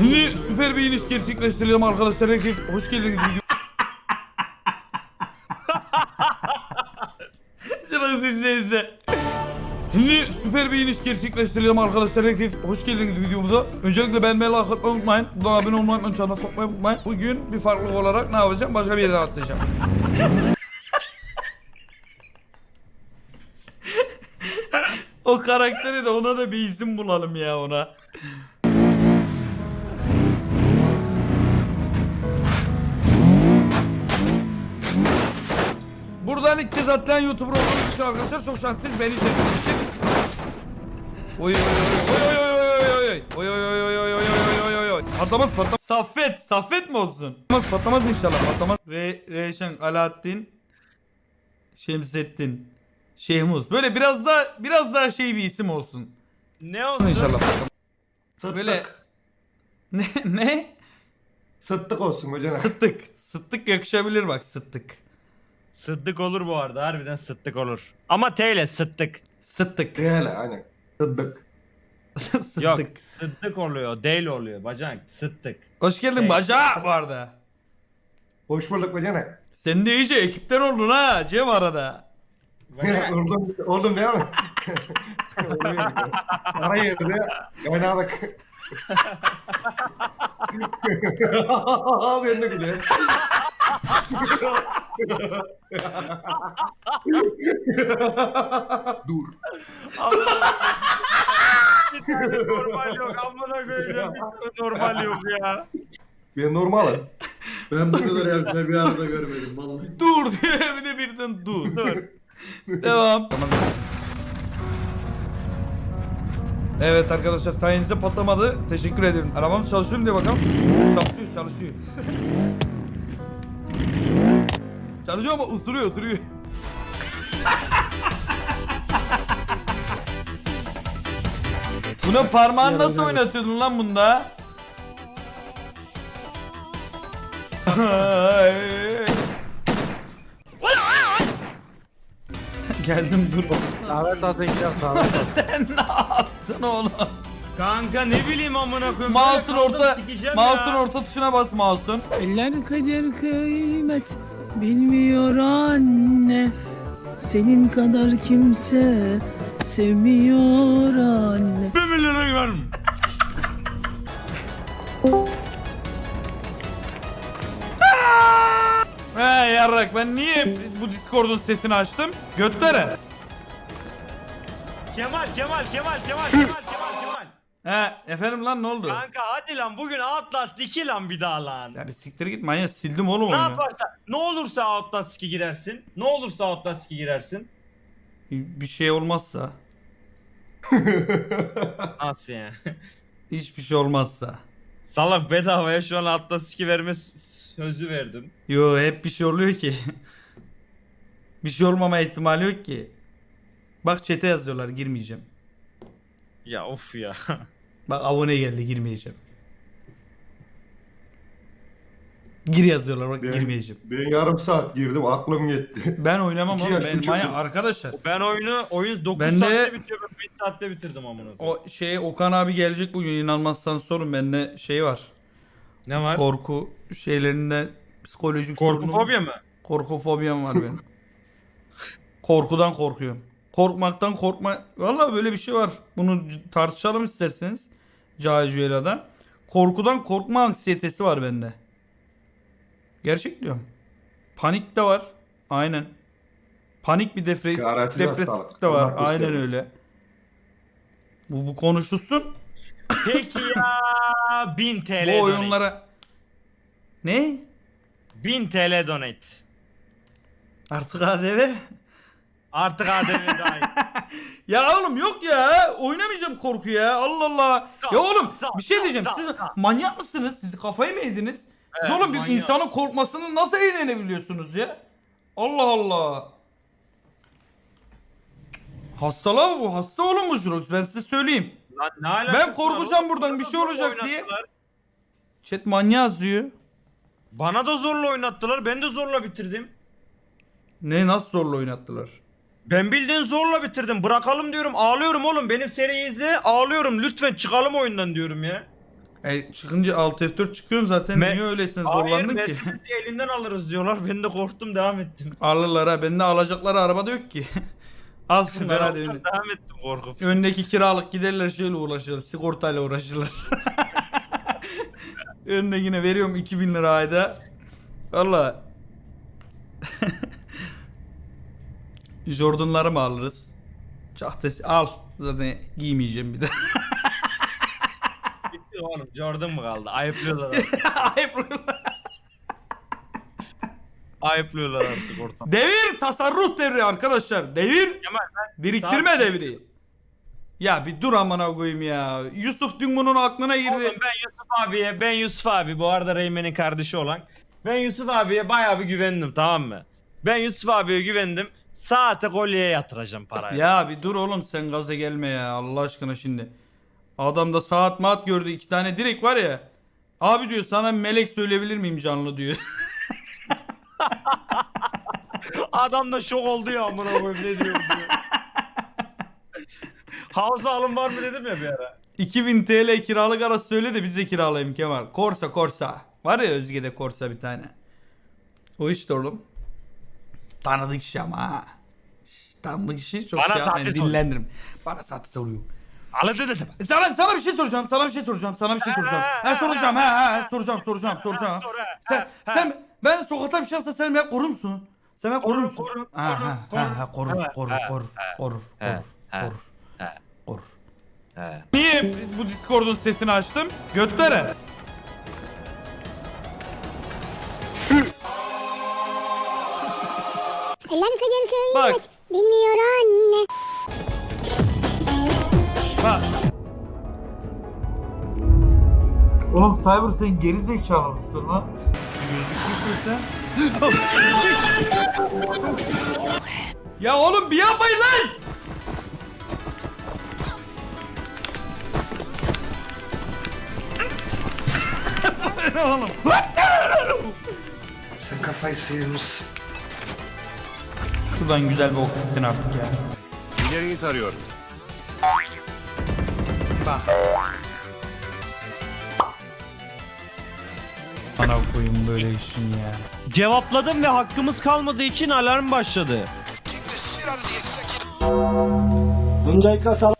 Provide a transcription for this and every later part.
Şimdi süper bir iniş gerçekleştirelim arkadaşlar. Herkes hoş geldiniz. Şurası izle izle. Şimdi süper bir iniş gerçekleştirelim arkadaşlar. Herkes hoş geldiniz videomuza. Öncelikle ben like atmayı unutmayın. Buradan abone olmayı unutmayın. Çana sokmayı unutmayın. Bugün bir farklılık olarak ne yapacağım? Başka bir yerden atlayacağım. o karakteri de ona da bir isim bulalım ya ona. Buradan ilk kez atlayan YouTuber olduğunuz için arkadaşlar çok şanslısınız beni izlediğiniz için. Oy oy oy oy oy oy oy oy oy oy oy oy oy oy oy oy Patlamaz patlamaz. Saffet, Saffet mi olsun? Patlamaz patlamaz inşallah patlamaz. Re Reyşen Alaaddin Şemsettin Şehmuz. Böyle biraz daha biraz daha şey bir isim olsun. Ne oldu? İnşallah patlamaz. Sıttık. Böyle ne ne? Sıttık olsun hocam. Sıttık. Sıttık yakışabilir bak sıttık. Sıddık olur bu arada. Harbiden sıddık olur. Ama T ile sıddık. Sıttık. Değil aynen. Sıttık. Sıttık. Yok sıddık oluyor. Değil oluyor. Bacanak sıddık. Hoş geldin Şey- baca bu arada. Hoş bulduk hocam. Sen de iyice ekipten oldun ha Cem arada. Bacanak. oldum, oldum değil mi? Ara yerde kaynadık. ben de gülüyorum. Dur. bir tane normal yok. Amına koyacağım. Bir tane normal yok ya. Ben normalim. Ben bu kadar yapmayı bir arada görmedim vallahi. Dur diyor bir de birden dur. Dur. Devam. Evet arkadaşlar sayenizde patlamadı. Teşekkür ederim. Arabam çalışıyor mu diye bakalım. Çalışıyor çalışıyor. Çalışıyor ama ısırıyor ısırıyor. Buna parmağını nasıl oynatıyordun lan bunda? Geldim dur. Davet atın gidelim davet atın. Sen ne yaptın oğlum? Kanka ne bileyim amına koyayım. Mouse'un orta mouse'un orta tuşuna bas mouse'un. Eller kader kıymet bilmiyor anne Senin kadar kimse sevmiyor anne Bir milyona görüm. He yarrak ben niye bu Discord'un sesini açtım? Götlere. Kemal Kemal Kemal Kemal Kemal Kemal. He efendim lan ne oldu? Kanka hadi lan bugün Outlast 2 lan bir daha lan. Ya bir siktir git manyak sildim oğlum Ne oyunu. yaparsan ne olursa Outlast 2 girersin. Ne olursa Outlast 2 girersin. Bir şey olmazsa. Nasıl yani? Hiçbir şey olmazsa. Salak bedavaya şu an Outlast 2 verme s- sözü verdim. Yo hep bir şey oluyor ki. bir şey olmama ihtimali yok ki. Bak chat'e yazıyorlar girmeyeceğim. Ya of ya. Bak abone geldi girmeyeceğim. Gir yazıyorlar bak Ben- girmeyeceğim. Ben yarım saat girdim aklım gitti. Ben oynamam İki oğlum yaş ben buçuk manyak yıl. arkadaşlar. Ben oyunu oyun 9 Ben de- saatte bitiyor ben 5 saatte bitirdim amına koyayım. O şey Okan abi gelecek bugün inanmazsan sorun bende şey var. Ne var? Korku şeylerinde psikolojik Korku sorunum- fobya mı? Korku fobiyam var benim. Korkudan korkuyorum. Korkmaktan korkma. Vallahi böyle bir şey var. Bunu tartışalım isterseniz. Cahil Korkudan korkma anksiyetesi var bende. Gerçek diyorum. Panik de var. Aynen. Panik bir defre Çaresiz depresiflik hastalık. de var. Allah Aynen göstermesin. öyle. Bu, bu konuşulsun. Peki ya 1000 TL bu donate. oyunlara... Ne? 1000 TL donate. Artık ADV. Artık ADV dahil. Ya oğlum yok ya. Oynamayacağım korku ya. Allah Allah. Ya oğlum bir şey diyeceğim. Siz sağ. manyak mısınız? Siz kafayı mı yediniz? Siz Evet, oğlum bir manyak. insanın korkmasını nasıl eğlenebiliyorsunuz ya? Allah Allah. Hastalığa bu. Hasta oğlum bu Jurox. Ben size söyleyeyim. Lan ne alakası Ben korkacağım buradan, bir şey olacak diye. Chat manyağız diyor. Bana da zorla oynattılar. Ben de zorla bitirdim. Ne nasıl zorla oynattılar? Ben bildiğin zorla bitirdim. Bırakalım diyorum. Ağlıyorum oğlum. Benim seriyi izle. Ağlıyorum. Lütfen çıkalım oyundan diyorum ya. E, çıkınca alt F4 çıkıyorsun zaten. Me- Niye öylesin Hayır zorlandın ki? Mercedes'i elinden alırız diyorlar. Ben de korktum devam ettim. Alırlar ha. Bende alacakları arabada yok ki. Alsınlar Ben hadi. ondan önü- devam ettim korkup. Öndeki kiralık giderler şeyle uğraşırlar. Sigortayla uğraşırlar. Önüne yine veriyorum 2000 lira ayda. Valla. Jordan'ları mı alırız? Çahtesi al. Zaten giymeyeceğim bir de. Bitti oğlum. Jordan mı kaldı? Ayıplıyorlar artık. Ayıplıyorlar. Ayıplıyorlar artık ortam. Devir tasarruf devri arkadaşlar. Devir Kemal ben biriktirme devri. Ya bir dur amına koyayım ya. Yusuf dün bunun aklına girdi. Oğlum ben Yusuf abiye, ben Yusuf abi bu arada Reymen'in kardeşi olan. Ben Yusuf abiye bayağı bir güvendim tamam mı? Ben Yusuf abiye güvendim. Saate kolyeye yatıracağım parayı. Ya bir dur oğlum sen gaza gelme ya Allah aşkına şimdi. Adam da saat maat gördü iki tane direkt var ya. Abi diyor sana melek söyleyebilir miyim canlı diyor. Adam da şok oldu ya amına koyayım ne diyor diyor. Havza alım var mı dedim ya bir ara. 2000 TL kiralık arası söyle de biz de kiralayayım Kemal. Korsa Korsa. Var ya Özge'de Korsa bir tane. O işte oğlum. Tanıdık iş ama ha. Tanıdık işi çok Bana şey yapmayın dillendiririm. Bana saati soruyor. Alıdı dedim. E Sana, sana bir şey soracağım. Sana bir şey soracağım. Sana bir şey soracağım. Ha soracağım. Ha ha soracağım soracağım soracağım. Sor, ha, Sen ha, ha. sen ben sokakta bir şey yapsa sen beni korur musun? Sen beni korur Korurum, musun? Ha ha korurum, ha ha korur korur Ha, korur ha, korur ha, korur ha, korur ha. korur. He. Niye bu Discord'un sesini açtım? Götlere. Eller kader Bak. kıymet bilmiyor anne. Bak. Oğlum Cyber sen geri zekalı mısın lan? ya oğlum bir yapmayın lan! Ne oğlum? Sen kafayı sıyırmışsın. Şuradan güzel bir ok gitsin artık ya. İleriyi tarıyorum. Bana koyayım böyle işin ya. Cevapladım ve hakkımız kalmadığı için alarm başladı.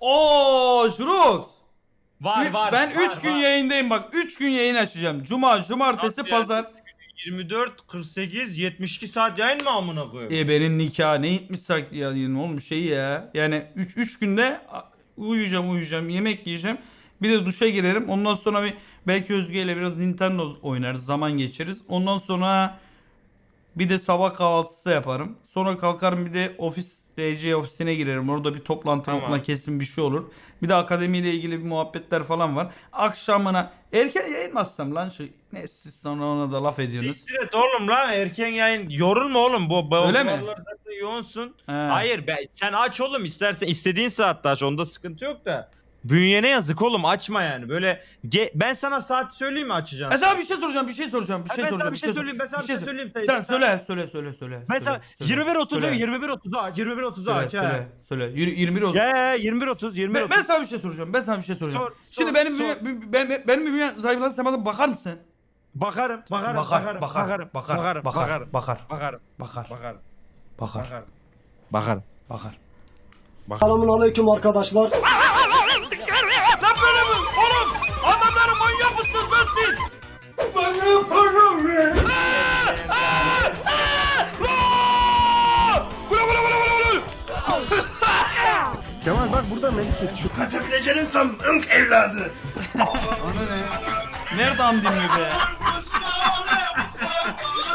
Oo Şurux! Var var. ben var, 3 gün var. yayındayım bak. 3 gün yayın açacağım. Cuma, cumartesi, Nasıl yani? pazar. 24, 48, 72 saat yayın mı amına koyayım? E benim nikah ne 70 saat ya ne olmuş şey ya. Yani 3 3 günde uyuyacağım uyuyacağım yemek yiyeceğim. Bir de duşa girerim. Ondan sonra bir belki Özge ile biraz Nintendo oynarız. Zaman geçiririz. Ondan sonra bir de sabah kahvaltısı yaparım. Sonra kalkarım bir de ofis DC ofisine girerim. Orada bir toplantı Tamam. toplantı kesin bir şey olur. Bir de akademiyle ilgili bir muhabbetler falan var. Akşamına erken yayın açsam lan şu ne siz sonra ona da laf ediyorsunuz. Siktir et oğlum lan erken yayın. Yorulma oğlum bu. bu Öyle mi? zaten yoğunsun. He. Hayır be, sen aç oğlum istersen istediğin saatte aç onda sıkıntı yok da. Bünyene yazık oğlum açma yani. Böyle ge- ben sana saat söyleyeyim mi açacağını? Ben bir şey soracağım, bir şey soracağım, bir şey, şey, şey ben soracağım. sana bir şey söyleyeyim. Ben sana bir şey söyleyeyim. Sen, sen söyle, söyle, söyle, söyle. Ben sana 21.30 diyor, 21.30 aç. 21.30 aç. Söyle, söyle. Yürü- 21 oldu. Ya 21.30 Ben, 21.30. ben sana bir şey soracağım. Ben sana bir şey soracağım. Sor, Şimdi sor, benim sor. bünye- bü- ben, ben- benim bünye zayıflanan semadan bakar mısın? Bakarım, bakarım, bakarım, bakarım, bakar, bakarım, bakar, bakarım, bakar, bakarım, bakar, bakarım, bakar, bakarım, bakarım. bakarım. Selamun aleyküm arkadaşlar. Ah, ah, ah, Lan böyle mi? Oğlum! Adamları manyak mısınız lan siz? Bana para ver. Kemal bak burada Melike şu Kaçabileceğini sandın evladı. Nerede am dinliyor be?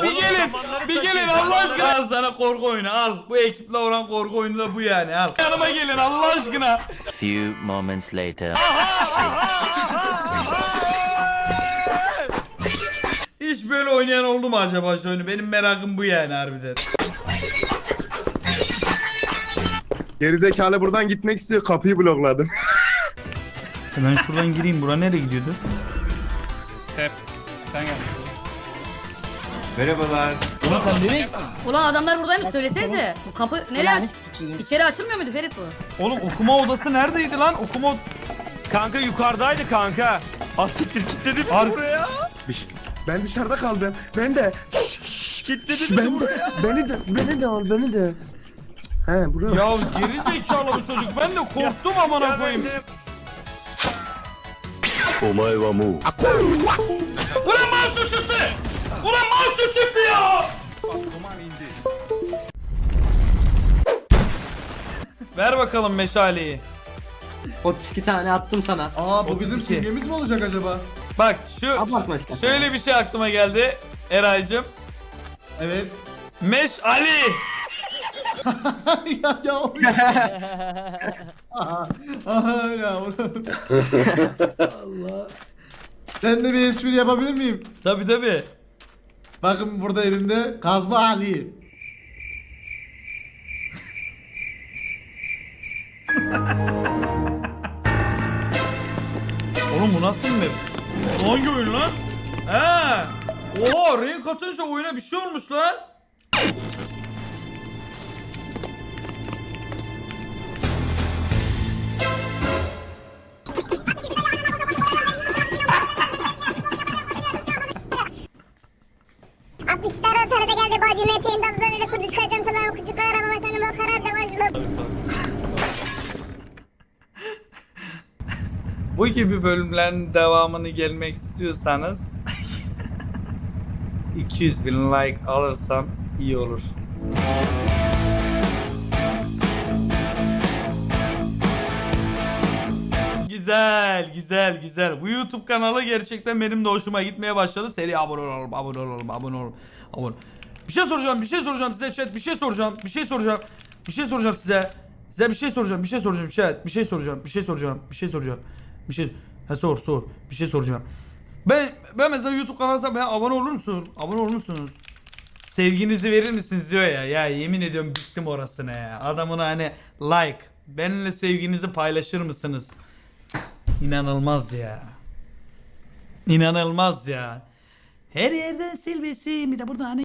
Bir gelin, bir gelin Allah aşkına. Al sana korku oyunu al. Bu ekiple olan korku oyunu da bu yani al. Yanıma gelin Allah aşkına. Few moments later. Hiç böyle oynayan oldu mu acaba şu oyunu? Benim merakım bu yani harbiden. Gerizekalı buradan gitmek istiyor kapıyı blokladım. Ben şuradan gireyim. Bura nereye gidiyordu? Ulan adamlar buradaymış söylesenize. Bu kapı nereye aç? İçeri açılmıyor muydu Ferit bu? Oğlum okuma odası neredeydi lan? Okuma Kanka yukarıdaydı kanka. Asiktir kilitledi bizi Har- buraya. Bir şey- Ben dışarıda kaldım. Ben de. Şşş, şşş, Kilitledi şşş, bizi ben de. buraya. Beni de. Beni de al. Beni de. He buraya. Ya geri zekalı bu çocuk. Ben de korktum amına Ya koyayım. ben de- お前はもう Ulan mouse çıktı. Ulan mouse çıktı ya. Ver bakalım meşaleyi. 32 tane attım sana. Aa bu bizim 32. simgemiz mi olacak acaba? Bak şu Abartma işte. şöyle bir şey aklıma geldi. Eraycım. Evet. Meşali. ya ya. o- Aha, aha ya. Allah. Ben de bir espri yapabilir miyim? Tabi tabi. Bakın burada elimde kazma Ali. Oğlum bu nasıl bir map? Hangi oyun lan? He. Renk atınca oyuna bir şey olmuş lan. Gibi bölümlerin devamını gelmek istiyorsanız 200 bin like alırsam iyi olur. Güzel, güzel, güzel. Bu YouTube kanalı gerçekten benim de hoşuma gitmeye başladı. Seri abone olalım, abone olalım, abone olalım. Abone. Bir şey soracağım, bir şey soracağım size chat, bir şey soracağım, bir şey soracağım. Bir şey soracağım size. Size bir şey soracağım, bir şey soracağım chat, bir şey soracağım, bir şey soracağım, bir şey soracağım. Bir şey Ha sor, sor. Bir şey soracağım. Ben ben mesela YouTube kanalına ben abone olur musun? Abone olur musunuz? Sevginizi verir misiniz diyor ya. Ya yemin ediyorum bittim orasına ya. Adamın hani like. Benimle sevginizi paylaşır mısınız? İnanılmaz ya. İnanılmaz ya. Her yerden silbesin. Bir de burada hani